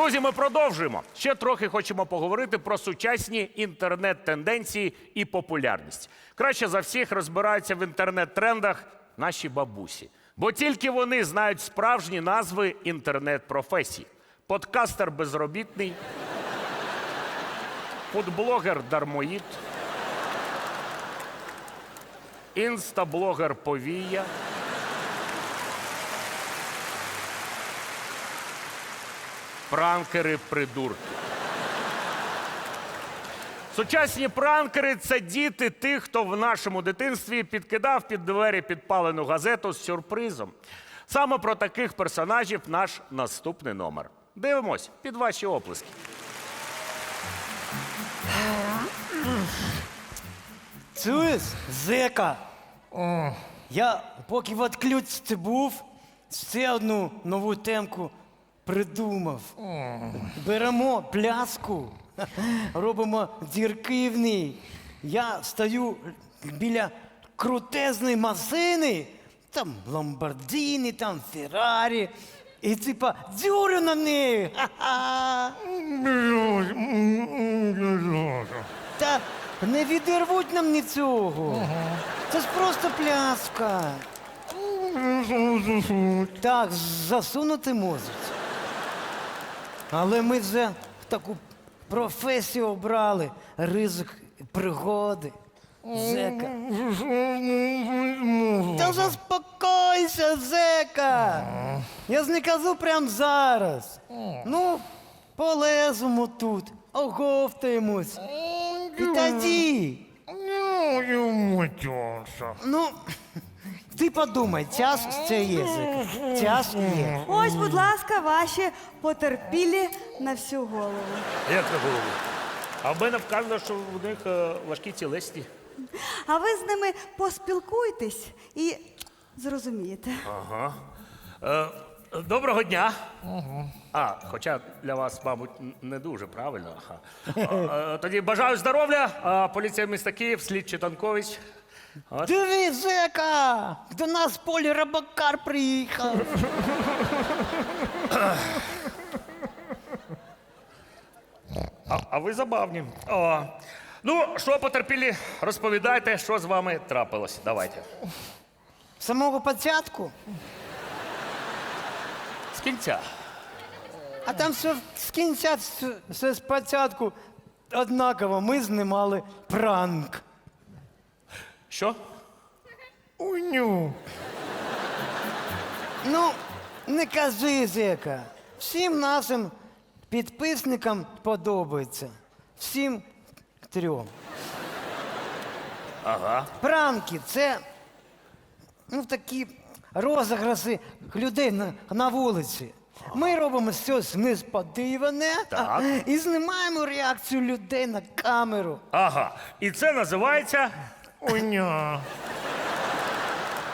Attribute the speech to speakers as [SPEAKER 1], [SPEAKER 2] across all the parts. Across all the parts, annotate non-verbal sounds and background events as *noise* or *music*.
[SPEAKER 1] Друзі, ми продовжуємо. Ще трохи хочемо поговорити про сучасні інтернет-тенденції і популярність. Краще за всіх розбираються в інтернет-трендах наші бабусі. Бо тільки вони знають справжні назви інтернет-професій: подкастер безробітний, фудблогер дармоїд, інстаблогер повія. Пранкери придурки. Сучасні пранкери це діти тих, хто в нашому дитинстві підкидав під двері підпалену газету з сюрпризом. Саме про таких персонажів наш наступний номер. Дивимось під ваші оплески.
[SPEAKER 2] Чуєш, зека? Я поки в отключці був, ще одну нову темку придумав. Беремо пляску, *laughs* робимо дірки в ній. Я стою біля крутезної машини, там Ламборджіні, там Феррарі. І типа дзюрю на неї. Ха-ха. Та не відірвуть нам нічого. Це ж просто пляска. Так, засунути можуть. Але ми вже таку професію обрали. Ризик пригоди. Зека. Та заспокойся, зека. Я ж не кажу прямо зараз. Ну, полеземо тут, оговтаємось. І тоді. Ну, ти подумай, час ще є. Час є.
[SPEAKER 3] Ось, будь ласка, ваші потерпілі на всю голову.
[SPEAKER 1] Як на голову? А в мене вказано, що в них е, важкі тілесні.
[SPEAKER 3] А ви з ними поспілкуйтесь і зрозумієте.
[SPEAKER 1] Ага. Е, доброго дня. А, хоча для вас, мабуть, н- не дуже правильно. Ага. Е, тоді бажаю здоров'я. А, поліція міста Київ, слідчий Танкович.
[SPEAKER 2] Диви, зека! До нас в полі рабакар приїхав.
[SPEAKER 1] А, а ви забавні. О. Ну, що потерпілі, розповідайте, що з вами трапилось. Давайте.
[SPEAKER 2] З самого початку,
[SPEAKER 1] З кінця.
[SPEAKER 2] а там все з кінця, все, все спочатку однаково. Ми знімали пранк.
[SPEAKER 1] Що?
[SPEAKER 2] Уню. Ну, не кажи, зека. Всім нашим підписникам подобається. Всім трьом.
[SPEAKER 1] Ага.
[SPEAKER 2] Пранки це ну, такі розіграси людей на, на вулиці. Ми робимо щось несподіване
[SPEAKER 1] Так.
[SPEAKER 2] і знімаємо реакцію людей на камеру.
[SPEAKER 1] Ага. І це називається.
[SPEAKER 2] Уня.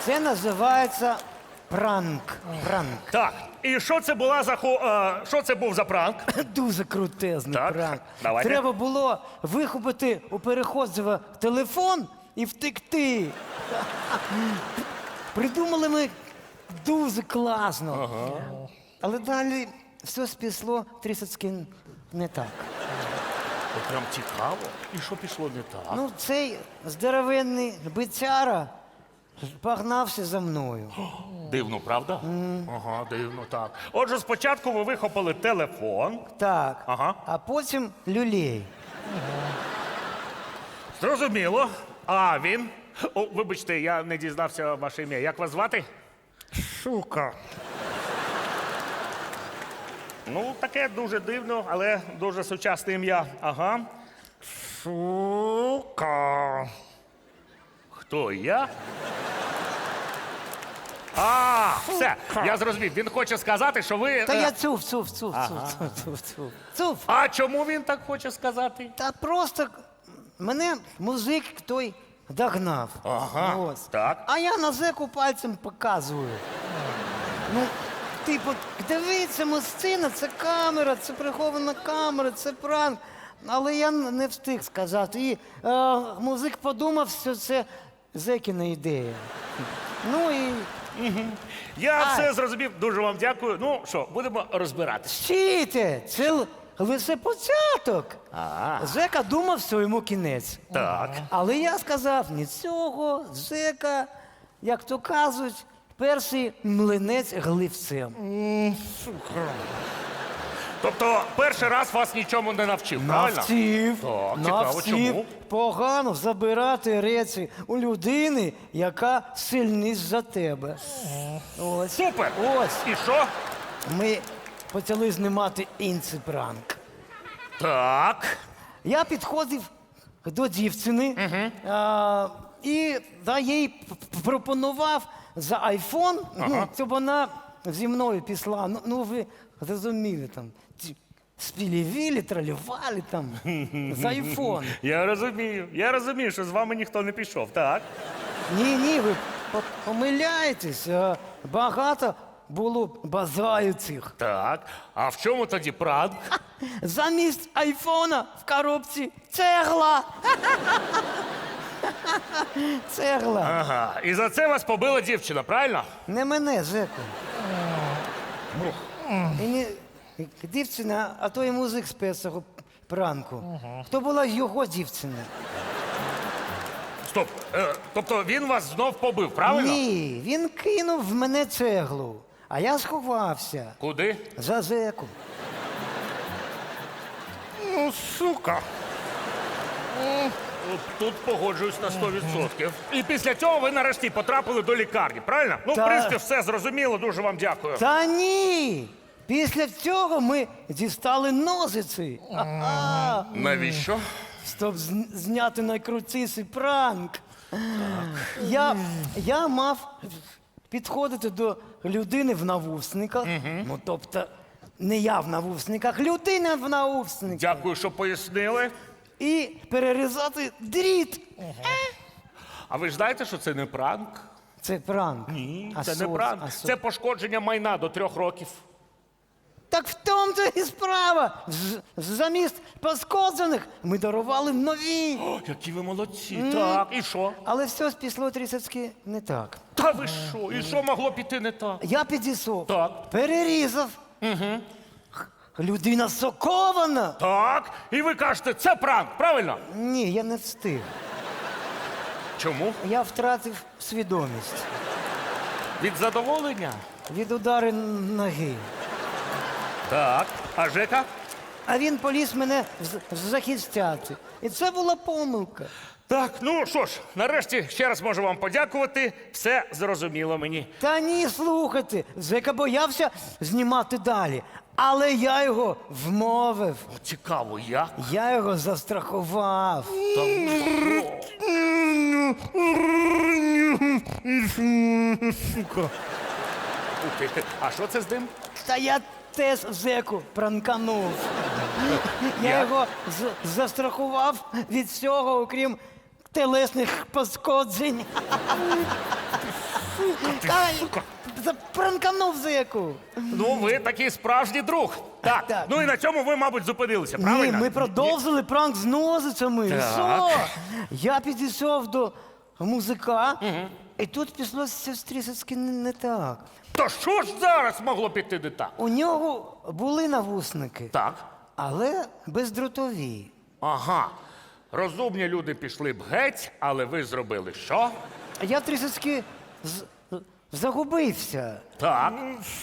[SPEAKER 2] Це називається пранк. Пранк.
[SPEAKER 1] Так. І що це була за хо... е, що це був за пранк? *coughs*
[SPEAKER 2] Дуже крутезний
[SPEAKER 1] Так,
[SPEAKER 2] пранк.
[SPEAKER 1] давайте.
[SPEAKER 2] Треба було вихопити у переходжого телефон і втекти. *laughs* Придумали ми дуже класно. Але далі все спішло трішечки не так.
[SPEAKER 1] От Прям цікаво. І що пішло не так?
[SPEAKER 2] Ну, цей здоровенний бицяра погнався за мною.
[SPEAKER 1] Дивно, правда? Ага, дивно, так. Отже, спочатку ви вихопили телефон.
[SPEAKER 2] Так.
[SPEAKER 1] Ага.
[SPEAKER 2] А потім люлей.
[SPEAKER 1] Зрозуміло. А він. О, вибачте, я не дізнався ваше ім'я. Як вас звати?
[SPEAKER 2] Сука.
[SPEAKER 1] Ну, таке дуже дивно, але дуже сучасне ім'я. Ага.
[SPEAKER 2] Сука.
[SPEAKER 1] Хто я? А, все, я зрозумів. Він хоче сказати, що ви.
[SPEAKER 2] Та
[SPEAKER 1] е,
[SPEAKER 2] я цув, цув, цув, цув, цув, цув, цув. Цув.
[SPEAKER 1] А чому він так хоче сказати?
[SPEAKER 2] Та просто мене музик той догнав.
[SPEAKER 1] Ага,
[SPEAKER 2] Ось.
[SPEAKER 1] так.
[SPEAKER 2] А я на зеку пальцем показую. Ну, типу, дивіться, мосцина, це камера, це прихована камера, це пранк. Але я не встиг сказати. І е, музик подумав, що це зекіна ідея. Ну і,
[SPEAKER 1] Я
[SPEAKER 2] Ай.
[SPEAKER 1] все зрозумів. Дуже вам дякую. Ну що, будемо розбиратись.
[SPEAKER 2] Стійте, це л- лише початок.
[SPEAKER 1] А.
[SPEAKER 2] Жека думав, що йому кінець.
[SPEAKER 1] Так.
[SPEAKER 2] Але я сказав, ні цього, Жека, як то кажуть, перший млинець гливцем.
[SPEAKER 1] Тобто, перший раз вас нічому не навчив, правильно?
[SPEAKER 2] Навчив,
[SPEAKER 1] Так, цікаво, чому?
[SPEAKER 2] погано забирати речі у людини, яка сильніша за тебе. Ось.
[SPEAKER 1] Супер!
[SPEAKER 2] Ось.
[SPEAKER 1] І що?
[SPEAKER 2] Ми почали знімати інший пранк.
[SPEAKER 1] Так.
[SPEAKER 2] Я підходив до дівчини а, і да, їй п- п- пропонував за айфон, ну, щоб вона зі мною пішла. Ну, ну ви зрозуміли там. ці Спілівілі, тралювали там за айфон. *laughs*
[SPEAKER 1] Я розумію. Я розумію, що з вами ніхто не пішов, так?
[SPEAKER 2] Ні, ні, ви по- помиляєтесь. а, Багато було бажаючих.
[SPEAKER 1] Так. А в чому тоді пранк?
[SPEAKER 2] Замість айфона в коробці цегла. *laughs* *laughs* Цегла.
[SPEAKER 1] Ага. І за це вас побила дівчина, правильно?
[SPEAKER 2] Не мене, Жеку. І не дівчина, а то і музик з першого пранку. Хто була його дівчина?
[SPEAKER 1] Стоп. Е, тобто він вас знов побив, правильно?
[SPEAKER 2] Ні, він кинув в мене цеглу, а я сховався
[SPEAKER 1] Куди?
[SPEAKER 2] за Жеку.
[SPEAKER 1] Ну, сука. Тут погоджуюсь на 100%. І після цього ви нарешті потрапили до лікарні, правильно? Ну, в
[SPEAKER 2] Та-
[SPEAKER 1] принципі, все зрозуміло, дуже вам дякую.
[SPEAKER 2] Та ні! Після цього ми дістали ножиці. Ага.
[SPEAKER 1] Навіщо?
[SPEAKER 2] Щоб з- зняти найкрутіший пранк. Я, я мав підходити до людини в навушниках. Ну, тобто, не я в навушниках, людина в навушниках.
[SPEAKER 1] Дякую, що пояснили.
[SPEAKER 2] І перерізати дріт.
[SPEAKER 1] А ви ж знаєте, що це не пранк?
[SPEAKER 2] Це пранк.
[SPEAKER 1] Ні,
[SPEAKER 2] А
[SPEAKER 1] це не пранк.
[SPEAKER 2] а
[SPEAKER 1] Це пошкодження майна до трьох років.
[SPEAKER 2] Так в тому то і справа. З- Замість пошкоджених ми дарували нові.
[SPEAKER 1] О, які ви молодці. Так, і що?
[SPEAKER 2] Але все пішло трішечки не так.
[SPEAKER 1] Та ви що? І що могло піти не так?
[SPEAKER 2] Я підійшов,
[SPEAKER 1] Так.
[SPEAKER 2] перерізав. Людина сокована.
[SPEAKER 1] Так. І ви кажете, це пранк, правильно?
[SPEAKER 2] Ні, я не встиг.
[SPEAKER 1] Чому?
[SPEAKER 2] Я втратив свідомість
[SPEAKER 1] Від задоволення?
[SPEAKER 2] від удари ноги.
[SPEAKER 1] Так. А Жека?
[SPEAKER 2] А він поліз мене з- захищати. І це була помилка.
[SPEAKER 1] Так, ну що ж, нарешті ще раз можу вам подякувати. Все зрозуміло мені.
[SPEAKER 2] Та ні, слухайте, Зека боявся знімати далі. Але я його вмовив.
[SPEAKER 1] О, Цікаво, як?
[SPEAKER 2] Я його застрахував.
[SPEAKER 1] Ти. А що це з ним?
[SPEAKER 2] Та я теж Зеку пранканув. Я його з- застрахував від всього, окрім телесних пошкоджень. Та, за- Пранканув Зеку.
[SPEAKER 1] Ну, ви такий справжній друг. Так.
[SPEAKER 2] Так.
[SPEAKER 1] Ну і на цьому ви, мабуть, зупинилися,
[SPEAKER 2] Ні,
[SPEAKER 1] правильно?
[SPEAKER 2] ми продовжили пранк з нозицями. І
[SPEAKER 1] Так.
[SPEAKER 2] Що? Я підійшов до музика, і тут пішло щось трішечки не не так.
[SPEAKER 1] То що ж зараз могло піти не так?
[SPEAKER 2] У нього були навусники,
[SPEAKER 1] Так.
[SPEAKER 2] але бездротові.
[SPEAKER 1] Ага. Розумні люди пішли б геть, але ви зробили що?
[SPEAKER 2] Я трішечки з- загубився.
[SPEAKER 1] Так.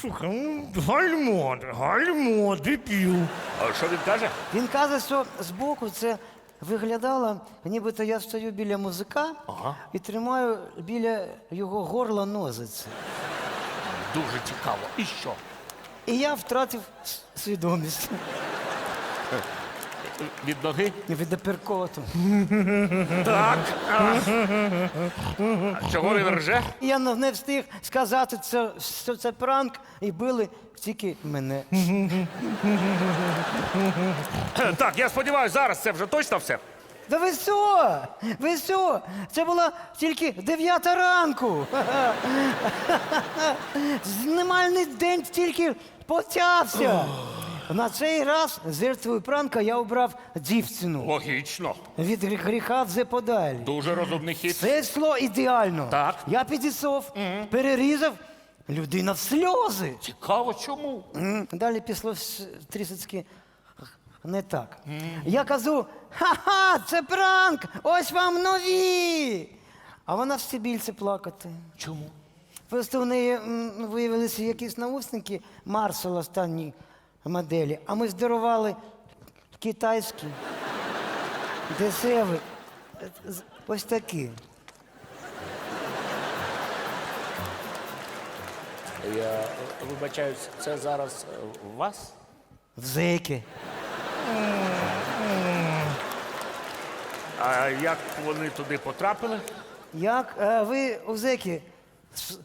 [SPEAKER 4] Сука, ну, гальмо, гальмо, дебіл.
[SPEAKER 1] А що він каже?
[SPEAKER 2] Він каже, що збоку це виглядало, нібито я стою біля музика і тримаю біля його горла нозиці.
[SPEAKER 1] Дуже цікаво. І що?
[SPEAKER 2] І я втратив с- свідомість *laughs*
[SPEAKER 1] Від ноги?
[SPEAKER 2] від аперкоту.
[SPEAKER 1] Так. А. Чого він рже?
[SPEAKER 2] Я не не встиг сказати, це, що це пранк, і били тільки мене.
[SPEAKER 1] Так, я сподіваюся, зараз це вже точно все.
[SPEAKER 2] Да ви що? Ви що? Це була тільки дев'ята ранку. Знімальний день тільки почався. На цей раз жертвою пранка я обрав дівчину.
[SPEAKER 1] Логічно.
[SPEAKER 2] Від грі- гріха вже подалі.
[SPEAKER 1] Дуже розумний хід.
[SPEAKER 2] Це йшло ідеально.
[SPEAKER 1] Так.
[SPEAKER 2] Я підійшов, перерізав, людина в сльози.
[SPEAKER 1] Цікаво, чому?
[SPEAKER 2] М, Далі пішло вс- трішечки не так. Я кажу: ха-ха, це пранк! Ось вам нові! А вона все більше плакати.
[SPEAKER 1] Чому?
[SPEAKER 2] Просто в неї м, виявилися якісь наушники Маршал останні моделі, а ми здарували китайські, дешеві. Ось такі.
[SPEAKER 1] Я вибачаюсь, це зараз е, у вас?
[SPEAKER 2] В зеки.
[SPEAKER 1] А як вони туди потрапили?
[SPEAKER 2] Як е, ви у зеки с-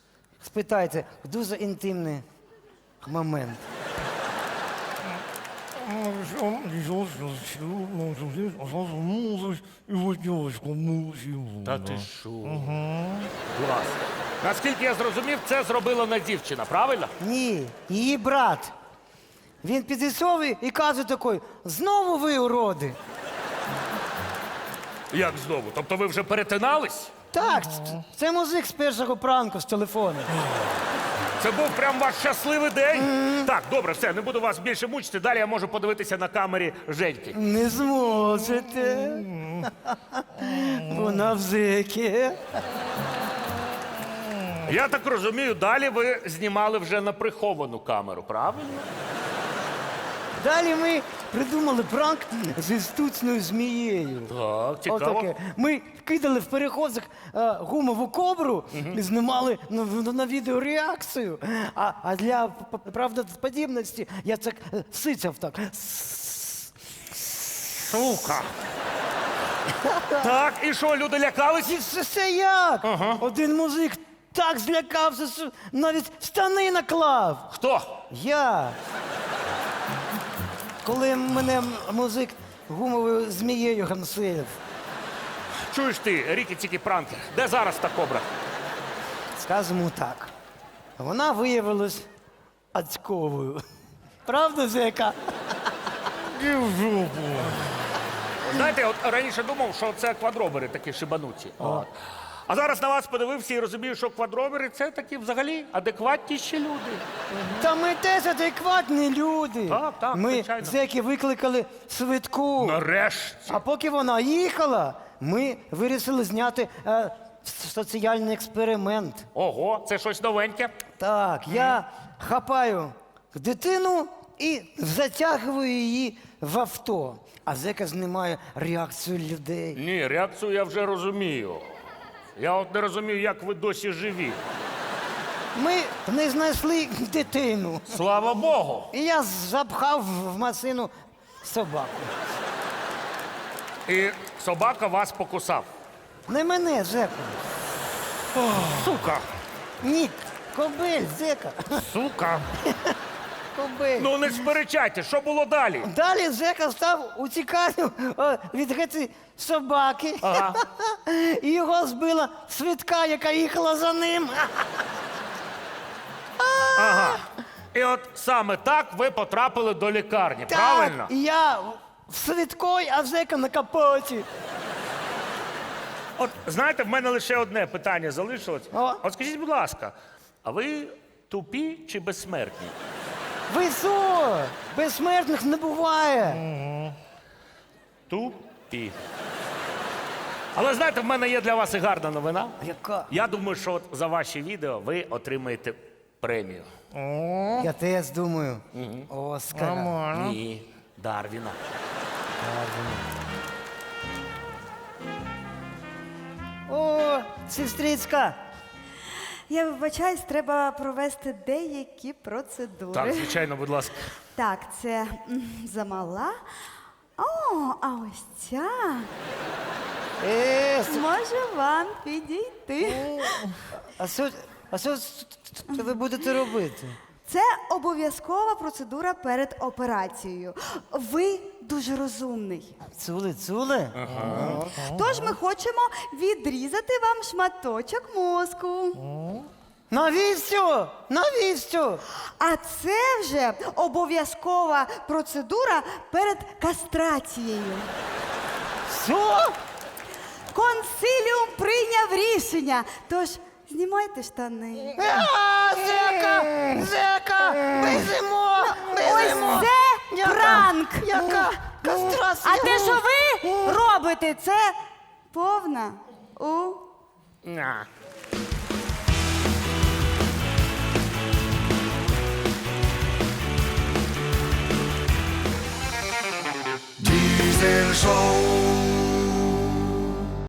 [SPEAKER 2] спитайте, дуже інтимний момент.
[SPEAKER 1] Та ти що? Клас. Наскільки я зрозумів, це зробила не дівчина, правильно?
[SPEAKER 2] Ні, її брат. Він підійшов і- і каже такий, знову ви уроди.
[SPEAKER 1] Як знову? Тобто ви вже перетинались?
[SPEAKER 2] Так, ц- це музик з першого пранку з телефону.
[SPEAKER 1] Це був прям ваш щасливий день. Так, добре, все, не буду вас більше мучити. Далі я можу подивитися на камері Женьки.
[SPEAKER 2] Не зможете. Вона в зеки.
[SPEAKER 1] Я так розумію, далі ви знімали вже на приховану камеру, правильно?
[SPEAKER 2] Далі ми придумали пранк зі штучною змією.
[SPEAKER 1] Так, цікаво.
[SPEAKER 2] Отаке. Ми кидали в переходах е, гумову кобру і знімали на, на, на відео реакцію. А, а для п- п- правдоподібності я так е, сицяв так.
[SPEAKER 1] Сука. Так, і що, люди лякались?
[SPEAKER 2] І це, це як? Один музик так злякався, що навіть штани наклав.
[SPEAKER 1] Хто?
[SPEAKER 2] Я. Коли мене музик гумовою змією гамсилив.
[SPEAKER 1] Чуєш ти, Рікі Тікі Пранкер, де зараз та кобра?
[SPEAKER 2] Скажемо так. Вона виявилась ацьковою. Правда, Зека?
[SPEAKER 1] Знаєте, от раніше думав, що це квадробери такі шибануті. От. А зараз на вас подивився і розумію, що квадробери це такі взагалі адекватніші люди.
[SPEAKER 2] Та ми теж адекватні люди.
[SPEAKER 1] Так, так,
[SPEAKER 2] ми
[SPEAKER 1] звичайно.
[SPEAKER 2] зеки викликали швидку.
[SPEAKER 1] Нарешті.
[SPEAKER 2] А поки вона їхала, ми вирішили зняти е, соціальний експеримент.
[SPEAKER 1] Ого, це щось новеньке.
[SPEAKER 2] Так, я хапаю дитину і затягую її в авто. А зека знімає реакцію людей.
[SPEAKER 1] Ні, реакцію я вже розумію. Я от не розумію, як ви досі живі.
[SPEAKER 2] Ми не знайшли дитину.
[SPEAKER 1] Слава Богу.
[SPEAKER 2] І я запхав в машину собаку.
[SPEAKER 1] І собака вас покусав.
[SPEAKER 2] Не мене, зеку.
[SPEAKER 1] Сука.
[SPEAKER 2] Ні, кобель, зека.
[SPEAKER 1] Сука.
[SPEAKER 2] Кобель.
[SPEAKER 1] Ну не сперечайте, що було далі?
[SPEAKER 2] Далі зека став утікати о, від гети собаки.
[SPEAKER 1] Ага.
[SPEAKER 2] І його збила свідка, яка їхала за ним.
[SPEAKER 1] Ага. І от саме так ви потрапили до лікарні,
[SPEAKER 2] Так,
[SPEAKER 1] правильно?
[SPEAKER 2] і я в свідкой, а зека на капоті.
[SPEAKER 1] От знаєте, в мене лише одне питання залишилось.
[SPEAKER 2] О.
[SPEAKER 1] От скажіть, будь ласка, а ви тупі чи безсмертні?
[SPEAKER 2] Ви що? Безсмертних не буває.
[SPEAKER 1] Тупі. Але знаєте, в мене є для вас і гарна новина.
[SPEAKER 2] Яка?
[SPEAKER 1] Я думаю, що от за ваші відео ви отримаєте премію.
[SPEAKER 2] Я теж думаю. Оскара.
[SPEAKER 1] Ні, Дарвіна.
[SPEAKER 2] О, сестрицька.
[SPEAKER 3] Я вибачаюсь, треба провести деякі процедури.
[SPEAKER 1] Так, звичайно, будь ласка.
[SPEAKER 3] Так, це м, замала. О, а ось ця
[SPEAKER 2] Е, с-
[SPEAKER 3] може вам підійти.
[SPEAKER 2] а що, а що с- ви будете робити?
[SPEAKER 3] Це обов'язкова процедура перед операцією. Ви дуже розумний.
[SPEAKER 2] Цули, цули?
[SPEAKER 3] Тож ми хочемо відрізати вам шматочок мозку.
[SPEAKER 2] Навіщо? Навіщо?
[SPEAKER 3] А це вже обов'язкова процедура перед кастрацією.
[SPEAKER 2] Що?
[SPEAKER 3] Консиліум прийняв рішення. Тож знімайте штани.
[SPEAKER 2] А, зека! Зека! Безимо! Безимо!
[SPEAKER 3] Ось це? пранк.
[SPEAKER 2] Яка кастрація?
[SPEAKER 3] А те, що ви робите, це повна у.
[SPEAKER 1] На. Дізель шоу